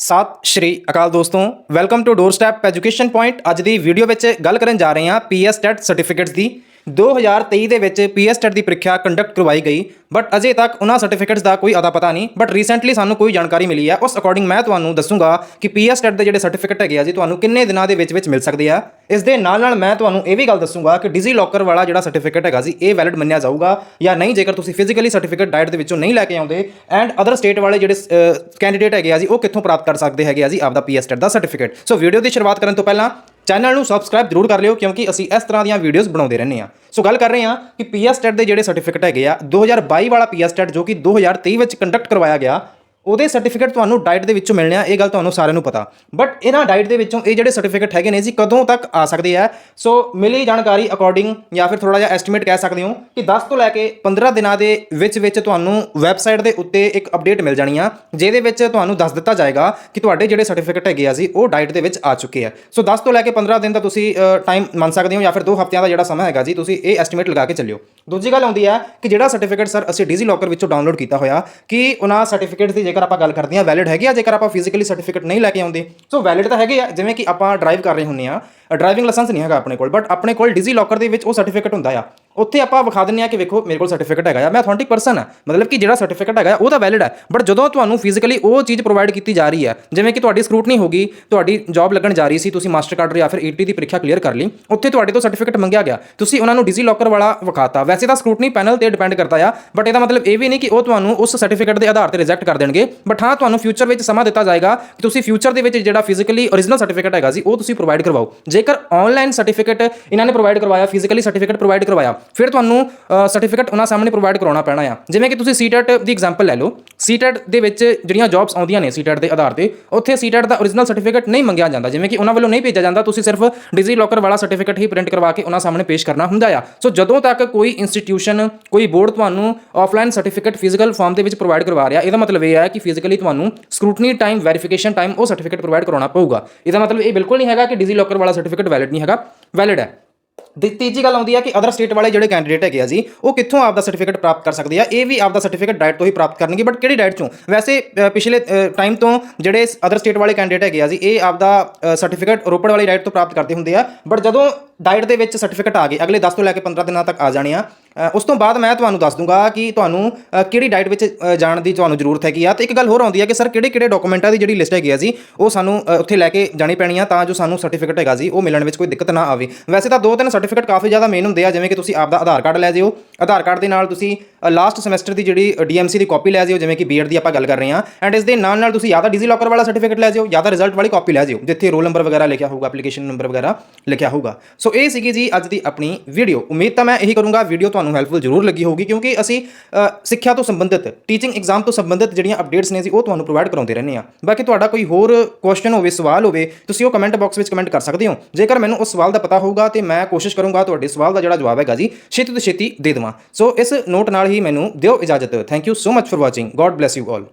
ਸਤਿ ਸ਼੍ਰੀ ਅਕਾਲ ਦੋਸਤੋ welcome to door step education point ਅੱਜ ਦੀ ਵੀਡੀਓ ਵਿੱਚ ਗੱਲ ਕਰਨ ਜਾ ਰਹੇ ਹਾਂ ਪੀਐਸ ਟੈਟ ਸਰਟੀਫਿਕੇਟਸ ਦੀ। 2023 ਦੇ ਵਿੱਚ ਪੀਐਸ ਟੈਟ ਦੀ ਪ੍ਰੀਖਿਆ ਕੰਡਕਟ ਕਰਵਾਈ ਗਈ ਬਟ ਅਜੇ ਤੱਕ ਉਹਨਾਂ ਸਰਟੀਫਿਕੇਟਸ ਦਾ ਕੋਈ ਅਦਾ ਪਤਾ ਨਹੀਂ ਬਟ ਰੀਸੈਂਟਲੀ ਸਾਨੂੰ ਕੋਈ ਜਾਣਕਾਰੀ ਮਿਲੀ ਹੈ। ਉਸ ਅਕੋਰਡਿੰਗ ਮੈਂ ਤੁਹਾਨੂੰ ਦੱਸੂਗਾ ਕਿ ਪੀਐਸ ਟੈਟ ਦੇ ਜਿਹੜੇ ਸਰਟੀਫਿਕੇਟ ਹੈਗੇ ਆ ਜੀ, ਤੁਹਾਨੂੰ ਕਿੰਨੇ ਦਿਨਾਂ ਦੇ ਵਿੱਚ ਵਿੱਚ ਮਿਲ ਸਕਦੇ ਆ। ਇਸ ਦੇ ਨਾਲ ਨਾਲ ਮੈਂ ਤੁਹਾਨੂੰ ਇਹ ਵੀ ਗੱਲ ਦੱਸੂਗਾ ਕਿ ਡਿਜੀ ਲੋਕਰ ਵਾਲਾ ਜਿਹੜਾ ਸਰਟੀਫਿਕੇਟ ਹੈਗਾ ਜੀ, ਇਹ ਵੈਲਿਡ ਮੰਨਿਆ ਜਾਊਗਾ ਜਾਂ ਨਹੀਂ, ਜੇਕਰ ਤੁਸੀਂ ਫਿਜ਼ੀਕਲੀ ਸਰਟੀਫਿਕੇਟ ਡਾਇਟ ਦੇ ਵਿੱਚੋਂ ਨਹੀਂ ਲੈ ਕੇ ਆਉਂਦੇ ਐਂਡ ਅਦਰ ਸਟੇਟ ਵਾਲੇ ਜਿਹੜੇ ਕੈਂਡੀਡੇਟ ਹੈਗੇ ਆ ਜੀ, ਉਹ ਕਿੱਥੋਂ ਪ੍ਰਾਪਤ ਕਰ ਸਕਦੇ ਹੈਗੇ ਆ ਜੀ, ਆਪਦਾ ਪੀਐਸ ਟੈਟ ਦਾ ਸਰਟੀਫਿਕੇਟ ਸੋ ਵੀਡੀਓ ਦੀ ਸ਼ੁਰੂਆਤ ਕਰਨ ਤੋਂ ਪਹਿਲਾਂ ਚੈਨਲ ਨੂੰ ਸਬਸਕ੍ਰਾਈਬ ਜ਼ਰੂਰ ਕਰ ਲਿਓ, ਕਿਉਂਕਿ ਅਸੀਂ ਇਸ ਤਰ੍ਹਾਂ ਦੀਆਂ ਵੀਡੀਓਜ਼ ਬਣਾਉਂਦੇ ਰਹਿੰਦੇ ਹਾਂ। ਸੋ ਗੱਲ ਕਰ ਰਹੇ ਹਾਂ ਕਿ ਪੀਐਸ ਟੈਟ ਦੇ ਜਿਹੜੇ ਸਰਟੀਫਿਕੇਟ ਹੈਗੇ ਆ 2022 ਵਾਲਾ ਪੀਐਸ ਟੈਟ ਜੋ ਕਿ 2023 ਵਿੱਚ ਕੰਡਕਟ ਕਰਵਾਇਆ ਗਿਆ ਉਹਦੇ ਸਰਟੀਫਿਕੇਟ ਤੁਹਾਨੂੰ ਡਾਈਟ ਦੇ ਵਿੱਚੋਂ ਮਿਲਣੇ ਆ, ਇਹ ਗੱਲ ਤੁਹਾਨੂੰ ਸਾਰਿਆਂ ਨੂੰ ਪਤਾ। ਬਟ ਇਹਨਾਂ ਡਾਈਟ ਦੇ ਵਿੱਚੋਂ ਇਹ ਜਿਹੜੇ ਸਰਟੀਫਿਕੇਟ ਹੈਗੇ ਨੇ ਜੀ, ਕਦੋਂ ਤੱਕ ਆ ਸਕਦੇ ਆ? ਸੋ ਮਿਲੀ ਜਾਣਕਾਰੀ ਅਕੋਰਡਿੰਗ ਜਾਂ ਫਿਰ ਥੋੜਾ ਜਿਹਾ ਐਸਟੀਮੇਟ ਕਹਿ ਸਕਦੇ ਹੋ ਕਿ 10 ਤੋਂ ਲੈ ਕੇ 15 ਦਿਨਾਂ ਦੇ ਵਿੱਚ ਵਿੱਚ ਤੁਹਾਨੂੰ ਵੈਬਸਾਈਟ ਦੇ ਉੱਤੇ ਇੱਕ ਅਪਡੇਟ ਮਿਲ ਜਾਣੀ ਆ, ਜਿਹਦੇ ਵਿੱਚ ਤੁਹਾਨੂੰ ਦੱਸ ਦਿੱਤਾ ਜਾਏਗਾ ਕਿ ਤੁਹਾਡੇ ਜਿਹੜੇ ਸਰਟੀਫਿਕੇਟ ਹੈਗੇ ਆ ਜੀ, ਉਹ ਡਾਈਟ ਦੇ ਵਿੱਚ ਆ ਚੁੱਕੇ ਆ। ਸੋ 10 ਤੋਂ ਲੈ ਕੇ 15 ਦਿਨ ਦਾ ਤੁਸੀਂ ਟਾਈਮ ਮੰਨ ਸਕਦੇ ਹੋ ਜਾਂ ਫਿਰ 2 ਹਫ਼ਤਿਆਂ ਦਾ ਜਿਹੜਾ ਸਮਾਂ ਹੈਗਾ ਜੀ, ਤੁਸੀਂ ਇਹ ਐਸਟੀਮੇਟ ਲਗਾ ਕੇ ਚੱਲਿਓ। ਦੂਜੀ ਗੱਲ ਆਉਂਦੀ ਹੈ ਕਿ ਜਿਹੜਾ ਸਰਟੀਫਿਕੇਟ ਸਰ ਅਸੀਂ ਡੀਜ਼ੀ ਲੋਕਰ ਵਿੱਚੋਂ ਡਾਊਨਲੋਡ ਕੀਤਾ ਹੋਇਆ, ਕਿ ਉਹਨਾਂ ਸਰਟੀਫਿਕੇਟ ਦੀ ਜੇਕਰ ਆਪਾਂ ਗੱਲ ਕਰਦੇ ਹਾਂ ਵੈਲਿਡ ਹੈਗੇ ਆ? ਜੇਕਰ ਆਪਾਂ ਫਿਜ਼ੀਕਲੀ ਸਰਟੀਫਿਕੇਟ ਨਹੀਂ ਲੈ ਕੇ ਆਉਂਦੇ ਸੋ ਵੈਲਿਡ ਤਾਂ ਹੈਗੇ ਆ, ਜਿਵੇਂ ਕਿ ਆਪਾਂ ਡਰਾਈਵ ਕਰ ਰਹੇ ਹੁੰਨੇ ਆ ਡਰਾਈਵਿੰਗ ਲਾਇਸੈਂਸ ਨਹੀਂ ਹੈਗਾ ਆਪਣੇ ਕੋਲ ਬਟ ਆਪਣੇ ਕੋਲ ਡੀਜ਼ੀ ਲੋਕਰ ਦੇ ਵਿੱਚ ਉਹ ਸਰਟੀਫਿਕੇਟ ਹੁੰਦਾ ਆ। ਉੱਥੇ ਆਪਾਂ ਵਿਖਾ ਦਿੰਨੇ ਆ ਕਿ ਵੇਖੋ, ਮੇਰੇ ਕੋਲ ਸਰਟੀਫਿਕੇਟ ਹੈਗਾ ਆ। ਮੈਂ ਅਥੈਂਟਿਕ ਪਰਸਨ ਆ। ਮਤਲਬ ਕਿ ਜਿਹੜਾ ਸਰਟੀਫਿਕੇਟ ਹੈਗਾ ਉਹ ਤਾਂ ਵੈਲਿਡ ਹੈ ਬਟ ਜਦੋਂ ਤੁਹਾਨੂੰ ਫਿਜ਼ੀਕਲੀ ਉਹ ਚੀਜ਼ ਪ੍ਰੋਵਾਈਡ ਕੀਤੀ ਜਾ ਰਹੀ ਹੈ ਜਿਵੇਂ ਕਿ ਤੁਹਾਡੀ ਸਕਰੂਟਨੀ ਹੋਗੀ ਤੁਹਾਡੀ ਜੌਬ ਲੱਗਣ ਜਾ ਰਹੀ ਸੀ, ਤੁਸੀਂ ਮਾਸਟਰ ਕਾਰਡ ਜਾਂ ਫਿਰ ਈਟੀ ਦੀ ਪ੍ਰੀਖਿਆ ਕਲੀਅਰ ਕਰ ਲਈ, ਉੱਥੇ ਤੁਹਾਡੇ ਤੋਂ ਸਰਟੀਫਿਕੇਟ ਮੰਗਿਆ ਗਿਆ। ਤੁਸੀਂ ਉਹਨਾਂ ਨੂੰ ਡੀਜ਼ੀ ਲੋਕਰ ਵਾਲਾ ਵਿਖਾਤਾ। ਵੈਸੇ ਤਾਂ ਸਕਰੂਟਨੀ ਪੈਨਲ ਤੇ ਡਿਪੈਂਡ ਕਰਦਾ ਆ ਬਟ ਇਹਦਾ ਮਤਲਬ ਇਹ ਵੀ ਨਹੀਂ ਕਿ ਉਹ ਤੁਹਾਨੂੰ ਉਸ ਸਰਟੀਫਿਕੇਟ ਦੇ ਆਧਾਰ ਤੇ ਰਿਜੈਕਟ ਕਰ ਦੇਣਗੇ। ਬਟ ਹਾਂ, ਤੁਹਾਨੂੰ ਫਿਊਚਰ ਵਿੱਚ ਸਮਾਂ ਦਿੱਤਾ ਜਾਏਗਾ ਕਿ ਤੁਸੀਂ ਫਿਊਚਰ ਦੇ ਵਿੱਚ ਜਿਹੜਾ ਫਿਜ਼ੀਕਲੀ ਓਰੀਜਨਲ ਸਰਟੀਫਿਕੇਟ ਹੈਗਾ ਸੀ, ਉਹ ਤੁਸੀਂ ਪ੍ਰੋਵਾਈਡ ਕਰਵਾਓ। ਜੇਕਰ ਆਨਲਾਈਨ ਸਰਟੀਫਿਕੇਟ ਇਹਨਾਂ ਨੇ ਪ੍ਰੋਵਾਈਡ ਕਰਵਾਇਆ ਫਿਜ਼ੀਕਲੀ ਸਰਟੀਫਿਕੇਟ ਪ੍ਰੋਵਾਈਡ ਕਰਵਾਇਆ ਫਿਰ ਤੁਹਾਨੂੰ ਸਰਟੀਫਿਕੇਟ ਉਹਨਾਂ ਸਾਹਮਣੇ ਪ੍ਰੋਵਾਈਡ ਕਰਾਉਣਾ ਪੈਣਾ ਆ। ਜਿਵੇਂ ਕਿ ਤੁਸੀਂ ਸੀਟੈਟ ਦੀ ਐਗਜ਼ਾਮਪਲ ਲੈ ਲਓ। ਸੀਟੈਟ ਦੇ ਵਿੱਚ ਜਿਹੜੀਆਂ ਜੌਬਸ ਆਉਂਦੀਆਂ ਨੇ ਸੀਟੈਟ ਦੇ ਆਧਾਰ ਤੇ, ਉੱਥੇ ਸੀਟੈਟ ਦਾ ਓਰੀਜਨਲ ਸਰਟੀਫਿਕੇਟ ਨਹੀਂ ਮੰਗਿਆ ਜਾਂਦਾ। ਜਿਵੇਂ ਕਿ ਉਹਨਾਂ ਵੱਲੋਂ ਨਹੀਂ ਭੇਜਿਆ ਜਾਂਦਾ, ਤੁਸੀਂ ਸਿਰਫ ਡਿਜ਼ੀ ਲੋਕਰ ਵਾਲਾ ਸਰਟੀਫਿਕੇਟ ਹੀ ਪ੍ਰਿੰਟ ਕਰਵਾ ਕੇ ਉਹਨਾਂ ਸਾਹਮਣੇ ਪੇਸ਼ ਕਰਨਾ ਹੁੰਦਾ ਆ। ਸੋ ਜਦੋਂ ਤੱਕ ਕੋਈ ਇੰਸਟੀਟਿਊਸ਼ਨ ਕੋਈ ਬੋਰਡ ਤੁਹਾਨੂੰ ਆਫਲਾਈਨ ਸਰਟੀਫਿਕੇਟ ਫਿਜ਼ੀਕਲ ਫਾਰਮ ਦੇ ਵਿੱਚ ਪ੍ਰੋਵਾਈਡ ਕਰਵਾ ਰਿਹਾ, ਇਹਦਾ ਮਤਲਬ ਇਹ ਹੈ ਕਿ ਫਿਜ਼ੀਕਲੀ ਤੁਹਾਨੂੰ ਸਕਰੂਟਨੀ ਟਾਈਮ ਵੈਰੀਫਿਕੇਸ਼ਨ ਟਾਈਮ ਉਹ ਸਰਟੀਫਿਕੇਟ ਪ੍ਰੋਵਾਈਡ ਕਰਾਉਣਾ ਪਊਗਾ। ਇਹਦਾ ਮਤਲਬ ਇਹ ਬਿਲਕੁਲ ਨਹੀਂ ਹੈਗਾ ਕਿ ਡਿਜ਼ੀ ਲੋਕਰ ਵਾਲਾ ਸਰਟੀਫਿਕੇਟ ਵੈਲਿਡ ਨਹੀਂ ਹੈਗਾ। ਵੈਲਿਡ ਹੈ। ਦੀ, ਤੀਜੀ ਗੱਲ ਆਉਂਦੀ ਹੈ ਕਿ ਅਦਰ ਸਟੇਟ ਵਾਲੇ ਜਿਹੜੇ ਕੈਂਡੀਡੇਟ ਹੈਗੇ ਆ ਜੀ, ਉਹ ਕਿੱਥੋਂ ਆਪਦਾ ਸਰਟੀਫਿਕੇਟ ਪ੍ਰਾਪਤ ਕਰ ਸਕਦੇ ਆ? ਇਹ ਵੀ ਆਪਦਾ ਸਰਟੀਫਿਕੇਟ ਡਾਇਟ ਤੋਂ ਹੀ ਪ੍ਰਾਪਤ ਕਰਨਗੇ ਬਟ ਕਿਹੜੀ ਡਾਇਟ ਚੋਂ? ਵੈਸੇ ਪਿਛਲੇ ਟਾਈਮ ਤੋਂ ਜਿਹੜੇ ਅਦਰ ਸਟੇਟ ਵਾਲੇ ਕੈਂਡੀਡੇਟ ਹੈਗੇ ਆ ਜੀ, ਇਹ ਆਪਦਾ ਸਰਟੀਫਿਕੇਟ ਰੋਪੜ ਵਾਲੀ ਡਾਇਟ ਤੋਂ ਪ੍ਰਾਪਤ ਕਰਦੇ ਹੁੰਦੇ ਆ ਬਟ ਜਦੋਂ ਡਾਇਟ ਦੇ ਵਿੱਚ ਸਰਟੀਫਿਕੇਟ ਆ ਗਏ, ਅਗਲੇ 10 ਤੋਂ ਲੈ ਕੇ 15 ਦਿਨਾਂ ਤੱਕ ਆ ਜਾਣੇ ਆ ਉਸ ਤੋਂ ਬਾਅਦ ਮੈਂ ਤੁਹਾਨੂੰ ਦੱਸ ਦੂੰਗਾ ਕਿ ਤੁਹਾਨੂੰ ਕਿਹੜੀ ਡਾਈਟ ਵਿੱਚ ਜਾਣ ਦੀ ਤੁਹਾਨੂੰ ਜ਼ਰੂਰਤ ਹੈਗੀ ਆ। ਤੇ ਇੱਕ ਗੱਲ ਹੋਰ ਆਉਂਦੀ ਹੈ ਕਿ, ਸਰ ਕਿਹੜੇ ਕਿਹੜੇ ਡਾਕੂਮੈਂਟਾਂ ਦੀ ਜਿਹੜੀ ਲਿਸਟ ਹੈਗੀ ਆ ਜੀ, ਉਹ ਸਾਨੂੰ ਉੱਥੇ ਲੈ ਕੇ ਜਾਣੀ ਪੈਣੀ ਆ ਤਾਂ ਜੋ ਸਾਨੂੰ ਸਰਟੀਫਿਕੇਟ ਹੈਗਾ ਜੀ, ਉਹ ਮਿਲਣ ਵਿੱਚ ਕੋਈ ਦਿੱਕਤ ਨਾ ਆਵੇ। ਵੈਸੇ ਤਾਂ ਦੋ ਤਿੰਨ ਸਰਟੀਫਿਕੇਟ ਕਾਫੀ ਜ਼ਿਆਦਾ ਮੇਨ ਹੁੰਦੇ ਆ, ਜਿਵੇਂ ਕਿ ਤੁਸੀਂ ਆਪਦਾ ਆਧਾਰ ਕਾਰਡ ਲੈ ਜਿਓ। ਆਧਾਰ ਕਾਰਡ ਦੇ ਨਾਲ ਤੁਸੀਂ ਲਾਸਟ ਸਮੈਸਟਰ ਦੀ ਜਿਹੜੀ ਡੀਐਮਸੀ ਦੀ ਕਾਪੀ ਲੈ ਜਿਓ, ਜਿਵੇਂ ਕਿ ਬੀਐਡ ਦੀ ਆਪਾਂ ਗੱਲ ਕਰ ਰਹੇ ਹਾਂ ਐਂਡ ਇਸ ਦੇ ਨਾਲ ਨਾਲ ਤੁਸੀਂ ਜਾਂ ਤਾਂ ਡਿਜ਼ੀ ਲੋਕਰ ਵਾਲਾ ਸਰਟੀਫਿਕੇਟ ਲੈ ਜਿਓ, ਜਾਂ ਤਾਂ ਰਿਜ਼ਲਟ ਵਾਲੀ ਕਾਪੀ ਲੈ ਜਿਓ, ਜਿੱਥੇ ਰੋਲ ਨੰਬਰ ਵਗੈਰਾ ਲਿਖਿਆ ਹੋਊਗਾ ਐਪਲੀਕੇਸ਼ਨ ਨੰਬਰ ਵਗੈਰਾ ਲਿਖਿਆ ਹੋਊਗਾ। ਸੋ ਇਹ ਸੀਗੀ ਜੀ ਅੱਜ ਦੀ ਆਪਣੀ ਵੀਡੀਓ ਉਮੀਦ ਤਾਂ ਮੈਂ ਇਹੀ ਕਰੂੰਗਾ ਵੀਡੀਓ ਤੁਹਾਨੂੰ ਹੈਲਪਫੁਲ ਜ਼ਰੂਰ ਲੱਗੀ ਹੋਊਗੀ ਕਿਉਂਕਿ ਅਸੀਂ ਸਿੱਖਿਆ ਤੋਂ ਸੰਬੰਧਿਤ ਟੀਚਿੰਗ ਐਗਜ਼ਾਮ ਤੋਂ ਸੰਬੰਧਿਤ ਜਿਹੜੀਆਂ ਅਪਡੇਟਸ ਨੇ ਜੀ ਉਹ ਤੁਹਾਨੂੰ ਪ੍ਰੋਵਾਈਡ ਕਰਾਉਂਦੇ ਰਹਿੰਦੇ ਆ ਬਾਕੀ ਤੁਹਾਡਾ ਕੋਈ ਹੋਰ ਕੁਐਸਚਨ ਹੋਵੇ, ਸਵਾਲ ਹੋਵੇ, ਤੁਸੀਂ ਉਹ ਕਮੈਂਟ ਬਾਕਸ ਵਿੱਚ ਕਮੈਂਟ ਕਰ ਸਕਦੇ ਹੋ। ਜੇਕਰ ਮੈਨੂੰ ਉਸ ਸਵਾਲ ਦਾ ਪਤਾ ਹੋਊਗਾ ਤੇ ਮੈਂ ਕੋਸ਼ਿਸ਼ ਕਰੂੰਗਾ ਤੁਹਾਡੇ ਸਵਾਲ ਦਾ ਜਿਹੜਾ ਜਵਾਬ ਹੈਗਾ ਜੀ, ਛੇਤੀ ਤੋਂ ਛੇਤੀ ਦੇ ਦੇਵਾਂ। ਸੋ ਇਸ ਨੋਟ ਨਾਲ ਹੀ ਮੈਨੂੰ ਦਿਓ ਇਜਾਜ਼ਤ। Thank you so much for watching God bless you all